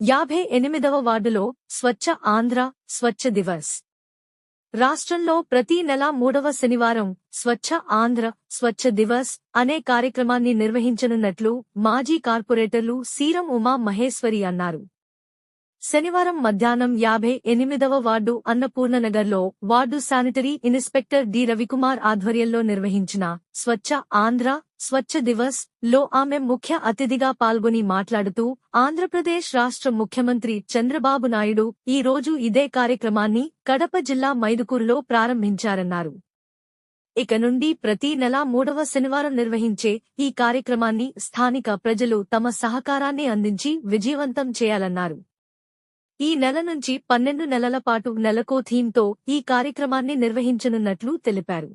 యాభై ఎనిమిదవ వార్డులో స్వచ్ఛ ఆంధ్ర స్వచ్ఛ దివస్. రాష్ట్రంలో ప్రతి నెల మూడవ శనివారం స్వచ్ఛ ఆంధ్ర స్వచ్ఛ దివస్ అనే కార్యక్రమాన్ని నిర్వహించనున్నట్లు మాజీ కార్పొరేటర్లు సీరం ఉమా మహేశ్వరి అన్నారు. శనివారం మధ్యాహ్నం యాభై ఎనిమిదవ ward అన్నపూర్ణనగర్లో ward sanitary inspector D. Ravikumar ఆధ్వర్యంలో నిర్వహించిన స్వచ్ఛ ఆంధ్ర స్వచ్ఛ దివస్లో ఆమె ముఖ్య అతిథిగా పాల్గొని మాట్లాడుతూ ఆంధ్రప్రదేశ్ రాష్ట్ర ముఖ్యమంత్రి చంద్రబాబు నాయుడు ఈ రోజు ఇదే కార్యక్రమాన్ని కడప జిల్లా మైదుకూరులో ప్రారంభించారన్నారు. ఇక నుండి ప్రతి నెల మూడవ శనివారం నిర్వహించే ఈ కార్యక్రమాన్ని స్థానిక ప్రజలు తమ సహకారాన్ని అందించి విజయవంతం చేయాలన్నారు. ఈ నెల నుంచి పన్నెండు నెలల పాటు నెలకో థీమ్తో ఈ కార్యక్రమాన్ని నిర్వహించనున్నట్లు తెలిపారు.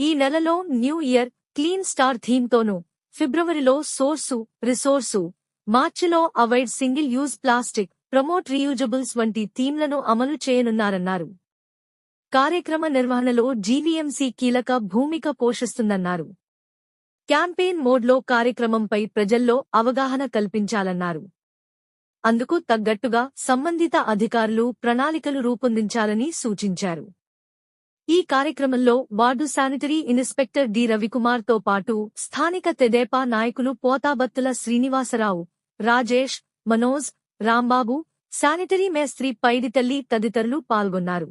ఈ నెలలో న్యూ ఇయర్ క్లీన్ స్టార్ థీమ్తోనూ ఫిబ్రవరిలో సోర్సు రిసోర్సు మార్చిలో avoid single use plastic promote reusables వంటి థీమ్లను అమలు చేయనున్నారన్నారు. కార్యక్రమ నిర్వహణలో జీవీఎంసీ కీలక భూమిక పోషిస్తుందన్నారు. క్యాంపెయిన్ మోడ్లో కార్యక్రమంపై ప్రజల్లో అవగాహన కల్పించాలన్నారు. అందుకు తగ్గట్టుగా సంబంధిత అధికారులు ప్రణాళికలు రూపొందించాలని సూచించారు. ఈ కార్యక్రమంలో వార్డు శానిటరీ ఇన్స్పెక్టర్ డి. రవికుమార్తో పాటు స్థానిక తెదేపా నాయకులు పోతాబత్తుల శ్రీనివాసరావు రాజేష్ మనోజ్ రాంబాబు శానిటరీ మేస్త్రి పైడితల్లి తదితరులు పాల్గొన్నారు.